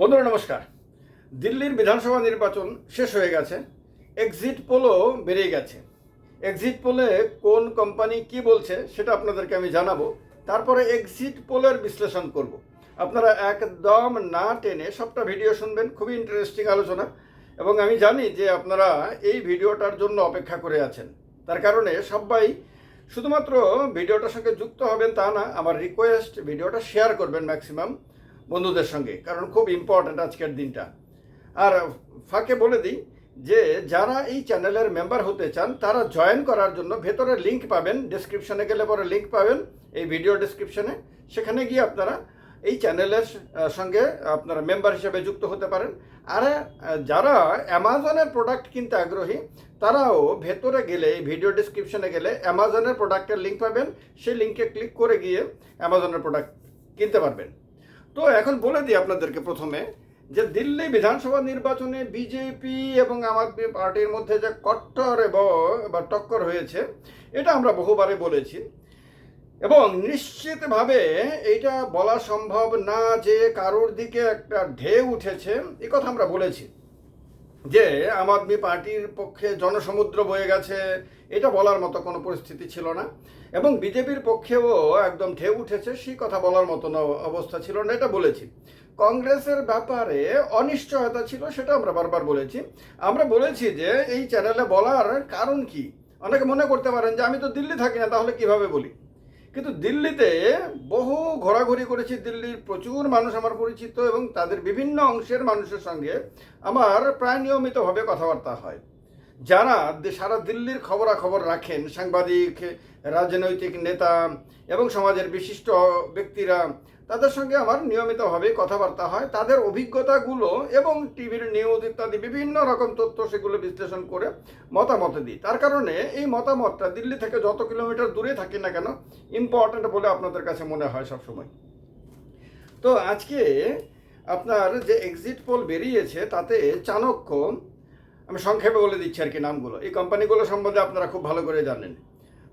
বন্ধুরা, নমস্কার। দিল্লির বিধানসভা নির্বাচন শেষ হয়ে গেছে। এক্সিট পোলও বেরিয়ে গেছে। এক্সিট পোলে কোন কোম্পানি কি বলছে সেটা আপনাদেরকে আমি জানাব। তারপরে এক্সিট পোলের বিশ্লেষণ করব। আপনারা একদম না টেনে সবটা ভিডিও শুনবেন, খুবই ইন্টারেস্টিং আলোচনা। এবং আমি জানি যে আপনারা এই ভিডিওটার জন্য অপেক্ষা করে আছেন। তার কারণে সবাই শুধুমাত্র ভিডিওটার সঙ্গে যুক্ত হবেন তা না, আমার রিকোয়েস্ট ভিডিওটা শেয়ার করবেন ম্যাক্সিমাম বন্ধুদের সঙ্গে, কারণ খুব ইম্পর্ট্যান্ট আজকের দিনটা। আর ফাঁকে বলে দিই যে, যারা এই চ্যানেলের মেম্বার হতে চান, তারা জয়েন করার জন্য ভেতরে লিঙ্ক পাবেন ডিসক্রিপশনে গেলে পরে লিঙ্ক পাবেন, এই ভিডিও ডিসক্রিপশনে সেখানে গিয়ে আপনারা এই চ্যানেলের সঙ্গে আপনারা মেম্বার হিসেবে যুক্ত হতে পারেন। আর যারা অ্যামাজনের প্রোডাক্ট কিনতে আগ্রহী, তারাও ভেতরে গেলে, এই ভিডিও ডিসক্রিপশনে গেলে অ্যামাজনের প্রোডাক্টের লিঙ্ক পাবেন। সেই লিঙ্কে ক্লিক করে গিয়ে অ্যামাজনের প্রোডাক্ট কিনতে পারবেন। তো এখন বলে দিই আপনাদেরকে প্রথমে যে দিল্লি বিধানসভা নির্বাচনে বিজেপি এবং আম আদমি পার্টির মধ্যে যে কট্টর এবং বা টক্কর হয়েছে, এটা আমরা বহুবারে বলেছি। এবং নিশ্চিতভাবে এইটা বলা সম্ভব না যে কারোর দিকে একটা ঢেউ উঠেছে, এ কথা আমরা বলেছি। যে আম আদমি পার্টির পক্ষে জনসমুদ্র বয়ে গেছে, এটা বলার মতো কোনো পরিস্থিতি ছিল না। এবং বিজেপির পক্ষেও একদম ঢেউ উঠেছে, সেই কথা বলার মতো অবস্থা ছিল না, এটা বলেছি। কংগ্রেসের ব্যাপারে অনিশ্চয়তা ছিল, সেটা আমরা বারবার বলেছি। আমরা বলেছি যে এই চ্যানেলে বলার কারণ কি? অনেকে মনে করতে পারেন যে আমি তো দিল্লি থাকি না, তাহলে কীভাবে বলি? কিন্তু দিল্লিতে বহু ঘোরাঘুরি করেছি, দিল্লির প্রচুর মানুষ আমার পরিচিত এবং তাদের বিভিন্ন অংশের মানুষের সঙ্গে আমার প্রায় নিয়মিতভাবে কথাবার্তা হয়। যারা সারা দিল্লির খবরাখবর রাখেন, সাংবাদিক, রাজনৈতিক নেতা এবং সমাজের বিশিষ্ট ব্যক্তিরা, তাদের সঙ্গে আমার নিয়মিতভাবে কথাবার্তা হয়। তাদের অভিজ্ঞতাগুলো এবং টিভির নিউজ ইত্যাদি বিভিন্ন রকম তথ্য সেগুলো বিশ্লেষণ করে মতামত দিই। তার কারণে এই মতামতটা দিল্লি থেকে যত কিলোমিটার দূরে থাকি না কেন ইম্পর্ট্যান্ট বলে আপনাদের কাছে মনে হয় সবসময়। তো আজকে আপনার যে এক্সিট পোল বেরিয়েছে, তাতে চাণক্য আমি সংক্ষেপে বলে দিচ্ছি আর কি নামগুলো। এই কোম্পানিগুলো সম্বন্ধে আপনারা খুব ভালো করে জানেন।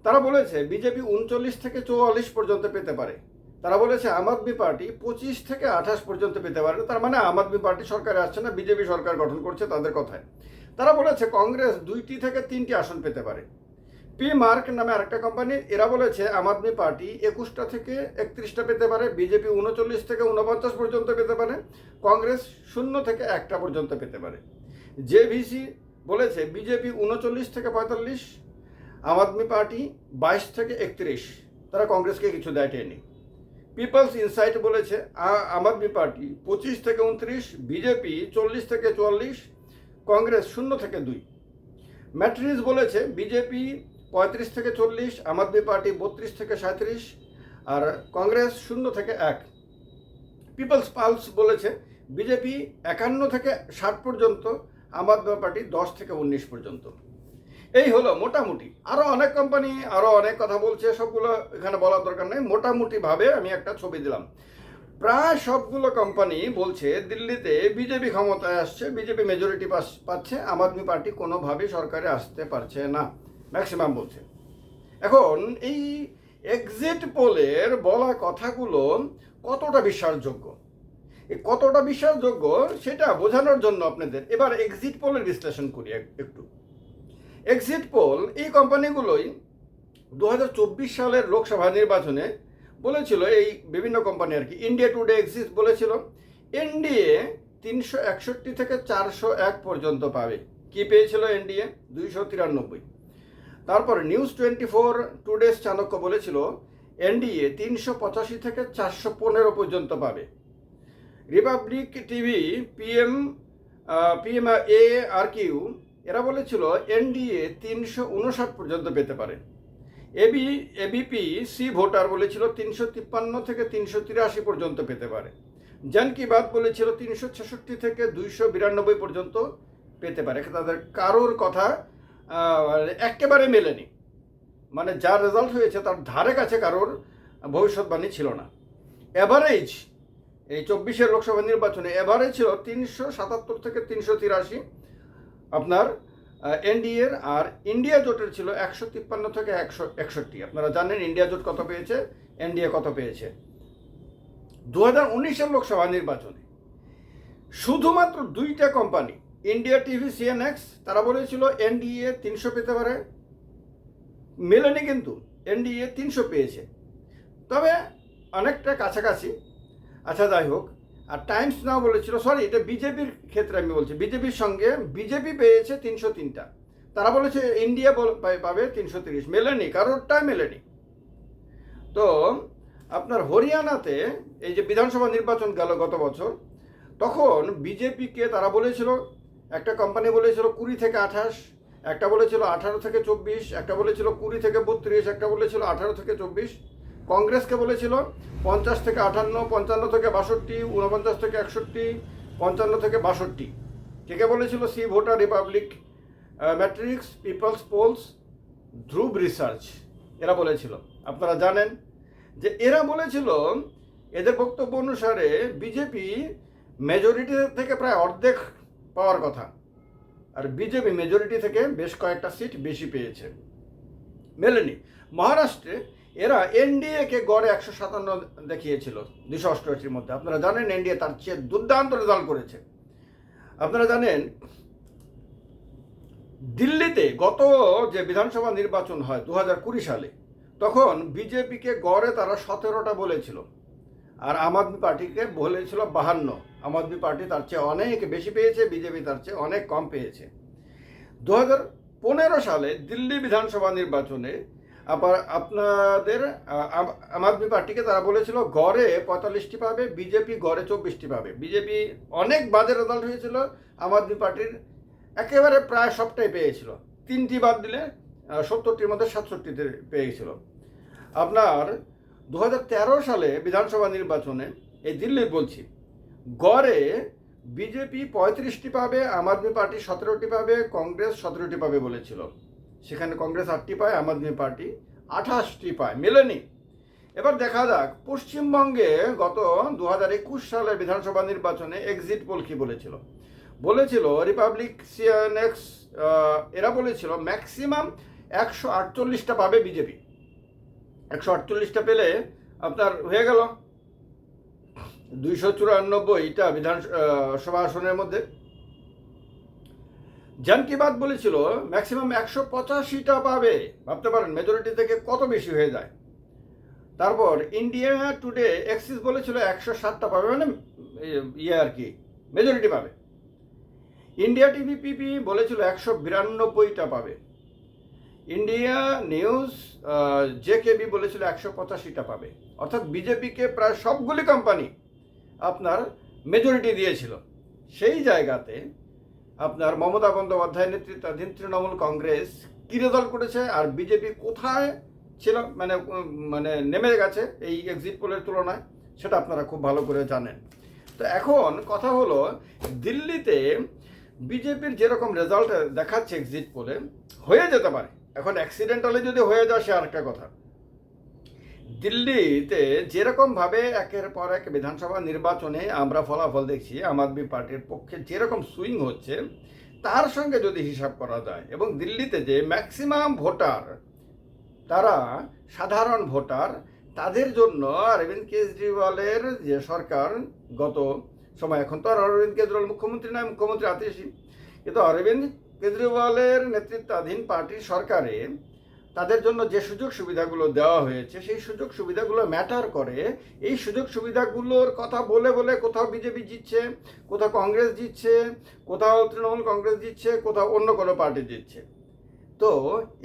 তারা বলেছে, বিজেপি উনচল্লিশ থেকে চৌয়াল্লিশ পর্যন্ত পেতে পারে। তারা বলেছে, আম আদমি পার্টি পঁচিশ থেকে আঠাশ পর্যন্ত পেতে পারে। তার মানে আম আদমি পার্টি সরকারে আসছে না, বিজেপি সরকার গঠন করছে তাদের কথায়। তারা বলেছে, কংগ্রেস দুইটি থেকে তিনটি আসন পেতে পারে। পি মার্ক নামে আরেকটা কোম্পানি এরা বলেছে, আম আদমি পার্টি একুশটা থেকে একত্রিশটা পেতে পারে, বিজেপি উনচল্লিশ থেকে উনপঞ্চাশ পর্যন্ত পেতে পারে, কংগ্রেস শূন্য থেকে একটা পর্যন্ত পেতে পারে। জেভিসি বলেছে, বিজেপি উনচল্লিশ থেকে পঁয়তাল্লিশ, আম আদমি পার্টি বাইশ থেকে একত্রিশ। তারা কংগ্রেসকে কিছু দেয় টেনে পিপলস ইনসাইট বলেছে আম আদমি পার্টি পঁচিশ থেকে উনত্রিশ, বিজেপি চল্লিশ থেকে চুয়াল্লিশ, কংগ্রেস শূন্য থেকে দুই। ম্যাট্রিজ বলেছে, বিজেপি পঁয়ত্রিশ থেকে চল্লিশ, আম আদমি পার্টি বত্রিশ থেকে সাঁত্রিশ, আর কংগ্রেস শূন্য থেকে এক। পিপলস পালস বলেছে, বিজেপি একান্ন থেকে ষাট পর্যন্ত আম আদমি পার্টি দশ থেকে উনিশ পর্যন্ত। এই হলো মোটামুটি। আরও অনেক কোম্পানি আরও অনেক কথা বলছে, সবগুলো এখানে বলার দরকার নেই। মোটামুটিভাবে আমি একটা ছবি দিলাম। প্রায় সবগুলো কোম্পানি বলছে, দিল্লিতে বিজেপি ক্ষমতায় আসছে, বিজেপি মেজরিটি পাচ্ছে, আম আদমি পার্টি কোনোভাবেই সরকারে আসতে পারছে না ম্যাক্সিমাম বলছে। এখন এই এক্সিট পোলের বলা কথাগুলো কতটা বিশ্বাসযোগ্য? কতটা বিশ্বাসযোগ্য সেটা বোঝানোর জন্য আপনাদের এবার এক্সিট পোলের বিশ্লেষণ করি একটু। এক্সিট পোল এই কোম্পানিগুলোই দু হাজার চব্বিশ সালের লোকসভা নির্বাচনে বলেছিল, এই বিভিন্ন কোম্পানি আর কি ইন্ডিয়া টুডে এক্সিট বলেছিল এনডিএ তিনশো একষট্টি থেকে চারশো এক পর্যন্ত পাবে। কি পেয়েছিল এনডিএ দুইশো তিরানব্বই। তারপর News twenty four Today's Chanakya বলেছিল এনডিএ তিনশো পঁচাশি থেকে চারশো পনেরো পর্যন্ত পাবে। Republic TV PM PM A R Q এরা বলেছিল এনডিএ তিনশো উনষাট পর্যন্ত পেতে পারে। এবি এবিপি সি ভোটার বলেছিল তিনশো তিপ্পান্ন থেকে তিনশো তিরাশি পর্যন্ত পেতে পারে। জন কি বাত বলেছিল তিনশো ছেষট্টি থেকে দুইশো বিরানব্বই পর্যন্ত পেতে পারে। তাদের কারোর কথা একেবারে মেলেনি। মানে যা রেজাল্ট হয়েছে তার ধারে কাছে কারোর ভবিষ্যৎবাণী ছিল না। অ্যাভারেজ এই চব্বিশের লোকসভা নির্বাচনে এভারেজ ছিল তিনশো সাতাত্তর থেকে তিনশো তিরাশি। আপনার এনডিএর আর ইন্ডিয়া জোটের ছিল একশো তিপ্পান্ন থেকে একশো একষট্টি। আপনারা জানেন ইন্ডিয়া জোট কত পেয়েছে, এনডিএ কত পেয়েছে। দু হাজার উনিশের লোকসভা নির্বাচনে শুধুমাত্র দুইটা কোম্পানি, ইন্ডিয়া টিভি, সিএনএক্স, তারা বলেছিল এনডিএ তিনশো পেতে পারে। মেলেনি কিন্তু এনডিএ তিনশো পেয়েছে। তবে অনেকটা কাছাকাছি আচ্ছা যাই হোক। আর টাইমস নাও বলেছিল সরি এটা বিজেপির ক্ষেত্রে আমি বলছি, বিজেপির সঙ্গে বিজেপি পেয়েছে তিনশো তিনটা। তারা বলেছে ইন্ডিয়া পাবে তিনশো তিরিশ। মেলেনি কারোরটাই মেলেনি। তো, আপনার হরিয়ানাতে এই যে বিধানসভা নির্বাচন গেল গত বছর, তখন বিজেপিকে তারা বলেছিল, একটা কোম্পানি বলেছিল কুড়ি থেকে আঠাশ, একটা বলেছিল আঠারো থেকে চব্বিশ, একটা বলেছিল কুড়ি থেকে বত্রিশ, একটা বলেছিল আঠারো থেকে চব্বিশ। কংগ্রেসকে বলেছিল পঞ্চাশ থেকে আটান্ন, পঞ্চান্ন থেকে বাষট্টি উনপঞ্চাশ থেকে একষট্টি, পঞ্চান্ন থেকে বাষট্টি। কে কে বলেছিল C voter Republic Matrix, People's Polls, Dhruv research. এরা বলেছিল, আপনারা জানেন যে এরা বলেছিল, এদের বক্তব্য অনুসারে বিজেপি মেজরিটি থেকে প্রায় অর্ধেক পাওয়ার কথা। আর বিজেপি মেজরিটি থেকে বেশ কয়েকটা সিট বেশি পেয়েছে। মেলেনি। মহারাষ্ট্রে এরা এনডিএকে গড়ে একশো সাতান্ন দেখিয়েছিল দুশো অষ্টআশির মধ্যে। আপনারা জানেন এনডিএ তার চেয়ে দুর্দান্ত রেজাল্ট করেছে। আপনারা জানেন দিল্লিতে গত যে বিধানসভা নির্বাচন হয় দু সালে, তখন বিজেপিকে গড়ে তারা সতেরোটা বলেছিল আর আম আদমি পার্টিকে বলেছিল বাহান্ন। আম আদমি পার্টি তার চেয়ে অনেক বেশি পেয়েছে, বিজেপি তার চেয়ে অনেক কম পেয়েছে। দু হাজার পনেরো সালে দিল্লি বিধানসভা নির্বাচনে আবার আপনাদের আম- আদমি পার্টিকে তারা বলেছিল গড়ে পঁয়তাল্লিশটি পাবে, বিজেপি গড়ে চব্বিশটি পাবে। বিজেপি অনেক বাজে রেজাল্ট হয়েছিল, আম আদমি পার্টির একেবারে প্রায় সবটাই পেয়েছিল। তিনটি বাদ দিলে সত্তরটির মধ্যে সাতষট্টিতে পেয়েছিল। আপনার দু হাজার তেরো সালে বিধানসভা নির্বাচনে, এই দিল্লির বলছি, গড়ে বিজেপি পঁয়ত্রিশটি পাবে, আম আদমি পার্টি সতেরোটি পাবে, কংগ্রেস সতেরোটি পাবে বলেছিল। সেখানে কংগ্রেস আটটি পায় আম আদমি পার্টি আঠাশটি পায় মেলেনি। এবার দেখা যাক পশ্চিমবঙ্গে গত দু হাজার একুশ সালের বিধানসভা নির্বাচনে এক্সিট পোল কি বলেছিল? বলেছিল রিপাবলিক সিএনএক্স এরা বলেছিল ম্যাক্সিমাম একশো আটচল্লিশটা পাবে বিজেপি। একশো আটচল্লিশটা পেলে আপনার হয়ে গেল। দুইশো চুরানব্বইটা বিধান আহ, সভা আসনের মধ্যে। জান কি বাত বলেছিল ম্যাক্সিমাম একশো পঁচাশিটা পাবে। ভাবতে পারেন মেজরিটি থেকে কত বেশি হয়ে যায়। তারপর ইন্ডিয়া টুডে এক্সিস বলেছিল একশো সাতটা পাবে মানে ইয়ে আর কি মেজরিটি পাবে। ইন্ডিয়া টিভি পিপি বলেছিল একশো বিরানব্বইটা পাবে। ইন্ডিয়া নিউজ জেকেবি বলেছিল একশো পঁচাশিটা পাবে। অর্থাৎ বিজেপিকে প্রায় সবগুলি কোম্পানি আপনার মেজরিটি দিয়েছিল। সেই জায়গাতে আপনার মমতা বন্দ্যোপাধ্যায় নেতৃত্বাধীন তৃণমূল কংগ্রেস কী রেজাল্ট করেছে? আর বিজেপি কোথায় ছিল? মানে মানে নেমে গেছে এই এক্সিট পোলের তুলনায়? সেটা আপনারা খুব ভালো করে জানেন। তো এখন কথা হলো, দিল্লিতে বিজেপির যেরকম রেজাল্ট দেখাচ্ছে এক্সিট পোলে হয়ে যেতে পারে। এখন অ্যাক্সিডেন্টালি যদি হয়ে যায়, সে আরেকটা কথা। দিল্লিতে যেরকমভাবে একের পর এক বিধানসভা নির্বাচনে আমরা ফলাফল দেখছি, আম আদমি পার্টির পক্ষে যেরকম সুইং হচ্ছে, তার সঙ্গে যদি হিসাব করা যায় এবং দিল্লিতে যে ম্যাক্সিমাম ভোটার, তারা সাধারণ ভোটার, তাদের জন্য অরবিন্দ কেজরিওয়ালের যে সরকার গত সময়, এখন তো আর অরবিন্দ কেজরিওয়াল মুখ্যমন্ত্রী নয়, মুখ্যমন্ত্রী আতিশি। কিন্তু অরবিন্দ কেজরিওয়ালের নেতৃত্বাধীন পার্টির সরকারে তাদের জন্য যে সুযোগ সুবিধাগুলো দেওয়া হয়েছে, সেই সুযোগ সুবিধাগুলো ম্যাটার করে। এই সুযোগ সুবিধাগুলোর কথা বলে বলে কোথাও বিজেপি জিতছে, কোথাও কংগ্রেস জিতছে, কোথাও তৃণমূল কংগ্রেস জিতছে, কোথাও অন্য কোনো পার্টি জিতছে। তো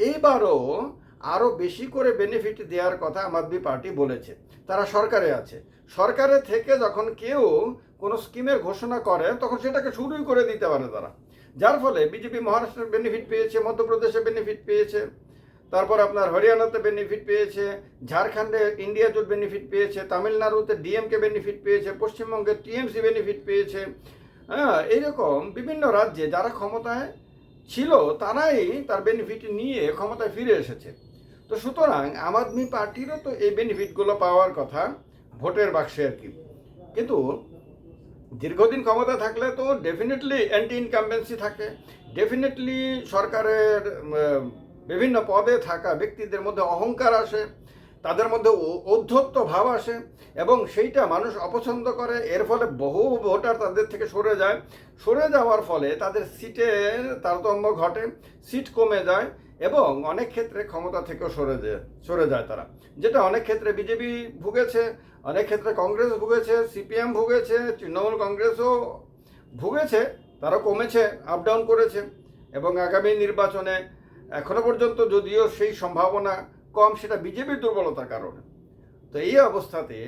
এইবারও আরও বেশি করে বেনিফিট দেওয়ার কথা আম আদমি পার্টি বলেছে। তারা সরকারে আছে। সরকারে থেকে যখন কেউ কোনো স্কিমের ঘোষণা করে, তখন সেটাকে শুরুই করে দিতে পারে তারা। যার ফলে বিজেপি মহারাষ্ট্রের বেনিফিট পেয়েছে, মধ্যপ্রদেশে বেনিফিট পেয়েছে। তারপর আপনার হরিয়ানাতে বেনিফিট পেয়েছে, ঝাড়খণ্ডে ইন্ডিয়া জোট বেনিফিট পেয়েছে, তামিলনাড়ুতে ডিএমকে বেনিফিট পেয়েছে, পশ্চিমবঙ্গে টিএমসি বেনিফিট পেয়েছে। হ্যাঁ এইরকম বিভিন্ন রাজ্যে যারা ক্ষমতায় ছিল, তারাই তার বেনিফিট নিয়ে ক্ষমতায় ফিরে এসেছে। তো সুতরাং আম আদমি পার্টিরও তো এই বেনিফিটগুলো পাওয়ার কথা, ভোটের বাক্সে আর কি। কিন্তু দীর্ঘদিন ক্ষমতা থাকলে তো ডেফিনেটলি অ্যান্টি ইনকামবেন্সি থাকে। ডেফিনেটলি সরকারের বিভিন্ন পদে থাকা ব্যক্তিদের মধ্যে অহংকার আসে, তাদের মধ্যে ঔদ্ধত্য ভাব আসে এবং সেইটা মানুষ অপছন্দ করে। এর ফলে বহু ভোটার তাদের থেকে সরে যায়। সরে যাওয়ার ফলে তাদের সিটের তারতম্য ঘটে, সিট কমে যায় এবং অনেক ক্ষেত্রে ক্ষমতা থেকেও সরে যায় সরে যায় তারা। যেটা অনেক ক্ষেত্রে বিজেপি ভুগেছে, অনেক ক্ষেত্রে কংগ্রেস ভুগেছে, সিপিএম ভুগেছে, তৃণমূল কংগ্রেসও ভুগেছে তারা কমেছে আপ ডাউন করেছে এবং আগামী নির্বাচনে এখনও পর্যন্ত যদিও সেই সম্ভাবনা কম, সেটা বিজেপির দুর্বলতার কারণে। তো এই অবস্থাতে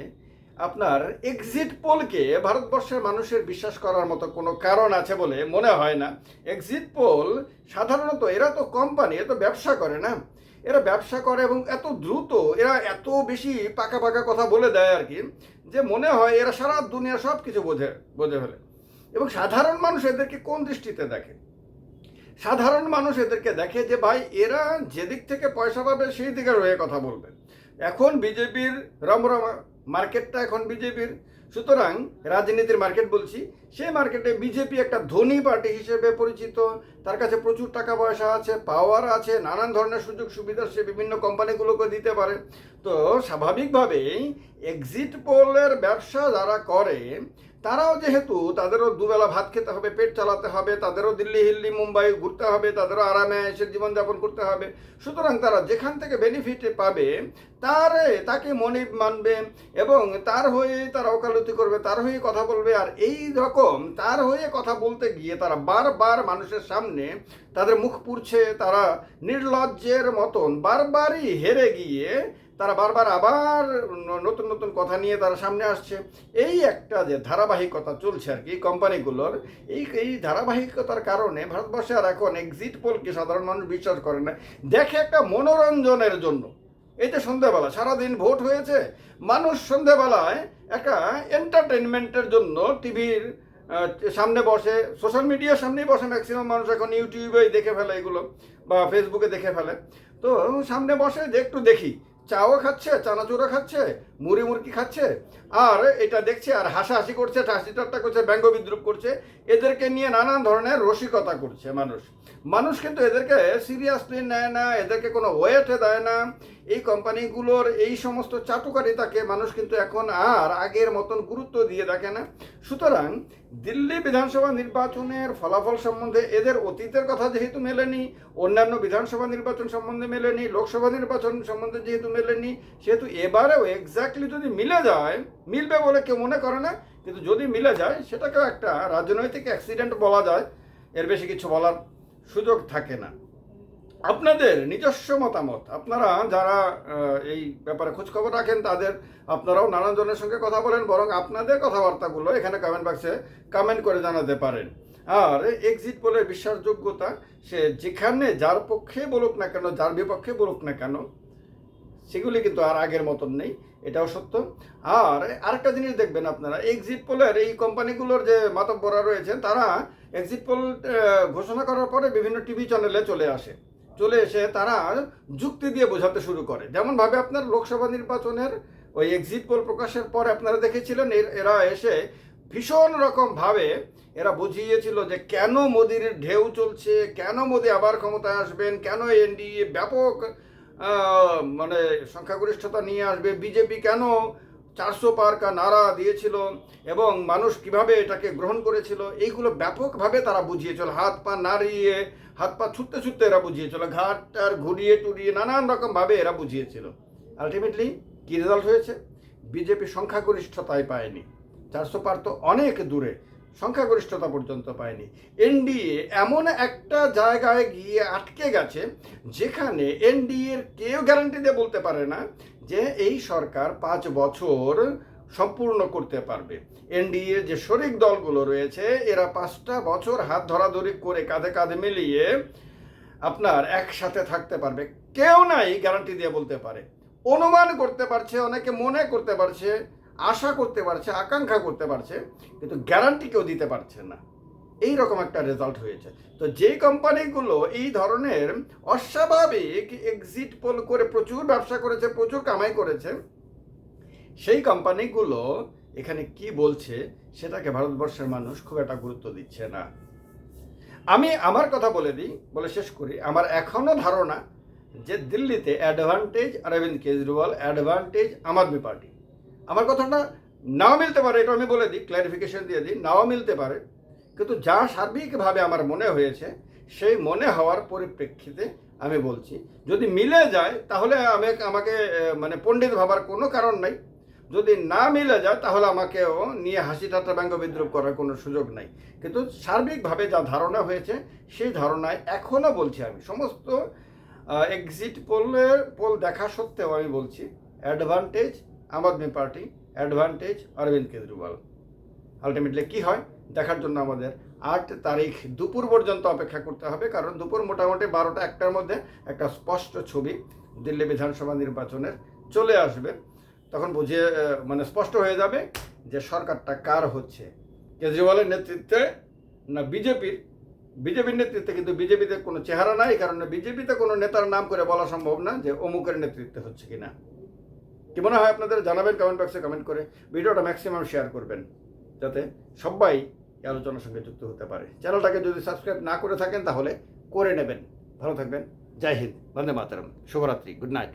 আপনার এক্সিট পোলকে ভারতবর্ষের মানুষের বিশ্বাস করার মতো কোনো কারণ আছে বলে মনে হয় না। এক্সিট পোল সাধারণত এরা তো কোম্পানি এরা তো ব্যবসা করে না। এরা ব্যবসা করে এবং এত দ্রুত, এরা এত বেশি পাকা পাকা কথা বলে দেয় আর কি, যে মনে হয় এরা সারা দুনিয়া সব কিছু বোঝে বোঝে ফেলে। এবং সাধারণ মানুষ এদেরকে কোন দৃষ্টিতে দেখে? সাধারণ মানুষ এদেরকে দেখে যে, ভাই, এরা যেদিক থেকে পয়সা পাবে, সেই দিকে রয়ে কথা বলবে এখন বিজেপির রমরমা মার্কেটটা এখন বিজেপির। সুতরাং রাজনীতির মার্কেট বলছি, সেই মার্কেটে বিজেপি একটা ধনী পার্টি হিসেবে পরিচিত। তার কাছে প্রচুর টাকা পয়সা আছে, পাওয়ার আছে, নানান ধরনের সুযোগ সুবিধা সে বিভিন্ন কোম্পানিগুলোকে দিতে পারে। তো স্বাভাবিকভাবেই এক্সিট পোলের ব্যবসা যারা করে তারাও যেহেতু তাদেরও দুবেলা ভাত খেতে হবে, পেট চালাতে হবে, তাদেরও দিল্লি, হিল্লি, মুম্বাই ঘুরতে হবে, তাদেরও আরামে এসে জীবনযাপন করতে হবে, সুতরাং তারা যেখান থেকে বেনিফিট পাবে, তার তাকে মনে মানবে এবং তার হয়ে তারা ওকালতি করবে, তার হয়ে কথা বলবে, আর এই রকম তার হয়ে কথা বলতে গিয়ে তারা বারবার মানুষের সামনে তাদের মুখ পুড়ছে, তারা নির্লজ্জের মতন বারবারই হেরে গিয়ে তারা বারবার আবার নতুন নতুন কথা নিয়ে তারা সামনে আসছে। এই একটা যে ধারাবাহিকতা চলছে আর কি কোম্পানিগুলোর, এই এই ধারাবাহিকতার কারণে ভারতবর্ষে আর এখন এক্সিট পোলকে সাধারণ মানুষ বিশ্বাস করে না। দেখে একটা মনোরঞ্জনের জন্য। এই যে সন্ধ্যাবেলা, সারাদিন ভোট হয়েছে, মানুষ সন্ধ্যাবেলায় একটা এন্টারটেনমেন্টের জন্য টিভির সামনে বসে সোশ্যাল মিডিয়ার সামনেই বসে ম্যাক্সিমাম মানুষ এখন ইউটিউবেই দেখে ফেলে এগুলো বা ফেসবুকে দেখে ফেলে। তো সামনে বসে যে একটু দেখি। চাও খাচ্ছে চানাচুরা খাচ্ছে, মুড়ি মুরকি খাচ্ছে, আর এটা দেখছে আর হাসাহাসি করছে, ঠাসি ঠাট্টা করছে, ব্যঙ্গ বিদ্রুপ করছে, এদেরকে নিয়ে নানান ধরনের রসিকতা করছে মানুষ। মানুষ কিন্তু এদেরকে সিরিয়াসলি নেয় না, এদেরকে কোনো ওয়েটে দেয় না এই কোম্পানিগুলোর এই সমস্ত চাটুকারিতাকে মানুষ কিন্তু এখন আর আগের মতন গুরুত্ব দিয়ে দেখে না। সুতরাং দিল্লি বিধানসভা নির্বাচনের ফলাফল সম্বন্ধে এদের অতীতের কথা যেহেতু মেলেনি, অন্যান্য বিধানসভা নির্বাচন সম্বন্ধে মেলেনি, লোকসভা নির্বাচন সম্বন্ধে যেহেতু মেলেনি, সেহেতু এবারেও এক্স্যাক্টলি যদি মিলে যায়, মিলবে বলে কেউ মনে করে না, কিন্তু যদি মিলে যায়, সেটাকেও একটা রাজনৈতিক অ্যাক্সিডেন্ট বলা যায়। এর বেশি কিছু বলার সুযোগ থাকে না। আপনাদের নিজস্ব মতামত। আপনারা যারা এই ব্যাপারে খোঁজখবর রাখেন, তাদের আপনারাও নানান জনের সঙ্গে কথা বলেন, বরং আপনাদের কথাবার্তাগুলো এখানে কমেন্ট বক্সে কমেন্ট করে জানাতে পারেন। আর এক্সিট পোলের বিশ্বাসযোগ্যতা, সে যেখানে যার পক্ষে বলুক না কেন, যার বিপক্ষে বলুক না কেন, সেগুলি কিন্তু আর আগের মতন নেই, এটাও সত্য। আর আরেকটা জিনিস দেখবেন আপনারা এক্সিট পোলের এই কোম্পানিগুলোর যে মাতব্বরা রয়েছেন, তারা এক্সিট পোল ঘোষণা করার পরে বিভিন্ন টিভি চ্যানেলে চলে আসে। চলে এসে তারা যুক্তি দিয়ে বোঝাতে শুরু করে। যেমনভাবে আপনার লোকসভা নির্বাচনের ওই এক্সিট পোল প্রকাশের পর আপনারা দেখেছিলেন, এর- এসে ভীষণ রকমভাবে এরা বুঝিয়েছিল যে কেন মোদির ঢেউ চলছে, কেন মোদি আবার ক্ষমতায় আসবেন, কেন এনডিএ ব্যাপক মানে সংখ্যাগরিষ্ঠতা নিয়ে আসবে, বিজেপি কেন চারশো পার কা নারা দিয়েছিল এবং মানুষ কীভাবে এটাকে গ্রহণ করেছিল, এইগুলো ব্যাপকভাবে তারা বুঝিয়েছিল। হাত পা নাড়িয়ে হাত পা ছুটতে ছুটতে এরা বুঝিয়েছিল, ঘাট আর ঘুরিয়ে টুরিয়ে নানান রকমভাবে এরা বুঝিয়েছিল। আলটিমেটলি কি রেজাল্ট হয়েছে? বিজেপি সংখ্যাগরিষ্ঠতায় পায়নি। চারশো পার তো অনেক দূরে সংখ্যাগরিষ্ঠতা পর্যন্ত পায়নি। এনডিএ এমন একটা জায়গায় গিয়ে আটকে গেছে, যেখানে এনডিএর কেউ গ্যারান্টি দিয়ে বলতে পারে না যে এই সরকার পাঁচ বছর সম্পূর্ণ করতে পারবে। এনডিএ যে শরিক দলগুলো রয়েছে, এরা পাঁচটা বছর হাত ধরাধরি করে কাঁধে কাঁধে মিলিয়ে আপনার একসাথে থাকতে পারবে। কেউ নাই গ্যারান্টি দিয়ে বলতে পারে। অনুমান করতে পারছে, অনেকে মনে করতে পারছে, আশা করতে পারছে, আকাঙ্ক্ষা করতে পারছে, কিন্তু গ্যারান্টি কেউ দিতে পারছে না। এই রকম একটা রেজাল্ট হয়েছে। তো যে কোম্পানিগুলো এই ধরনের অস্বাভাবিক এক্সিট পোল করে প্রচুর ব্যবসা করেছে, প্রচুর কামাই করেছে সেই কোম্পানিগুলো এখানে কি বলছে সেটাকে ভারতবর্ষের মানুষ খুব একটা গুরুত্ব দিচ্ছে না। আমি আমার কথা বলে দিই, বলে শেষ করি। আমার এখনও ধারণা যে দিল্লিতে advantage Arvind Kejriwal advantage Aam Aadmi Party. আমার কথাটা নাও মিলতে পারে, এটা আমি বলে দিই ক্ল্যারিফিকেশন দিয়ে দিই, নাও মিলতে পারে। কিন্তু যা সার্বিকভাবে আমার মনে হয়েছে, সেই মনে হওয়ার পরিপ্রেক্ষিতে আমি বলছি, যদি মিলে যায়, তাহলে আমি আমাকে মানে পণ্ডিত ভাবার কোনো কারণ নাই। যদি না মিলে যায়, তাহলে আমাকেও নিয়ে হাসি ঠাট্টা ব্যঙ্গ বিদ্রুপ করার কোনো সুযোগ নাই। কিন্তু সার্বিকভাবে যা ধারণা হয়েছে, সেই ধারণায় এখনও বলছি আমি, সমস্ত এক্সিট পোলের পোল দেখা সত্ত্বেও আমি বলছি advantage Aam Aadmi Party advantage Arvind Kejriwal. Ultimately কি হয়? দেখার জন্য আমাদের আট তারিখ দুপুর পর্যন্ত অপেক্ষা করতে হবে, কারণ দুপুর মোটামুটি বারোটা একটার মধ্যে একটা স্পষ্ট ছবি দিল্লি বিধানসভা নির্বাচনের চলে আসবে। তখন বুঝিয়ে মানে স্পষ্ট হয়ে যাবে যে সরকারটা কার হচ্ছে। কেজরিওয়ালের নেতৃত্বে না বিজেপির? বিজেপির নেতৃত্বে কিন্তু বিজেপিতে কোনো চেহারা নাই কারণ বিজেপিতে কোনো নেতার নাম করে বলা সম্ভব না যে অমুকের নেতৃত্বে হচ্ছে কিনা। কি মনে হয় আপনাদের? জানাবেন কমেন্ট বক্সে কমেন্ট করে। ভিডিওটা ম্যাক্সিমাম শেয়ার করবেন, যাতে সবাই এই আলোচনার সঙ্গে যুক্ত হতে পারে। চ্যানেলটাকে যদি সাবস্ক্রাইব না করে থাকেন তাহলে করে নেবেন। ভালো থাকবেন। জয় হিন্দ। বন্দে মাতরম। শুভরাত্রি। Good night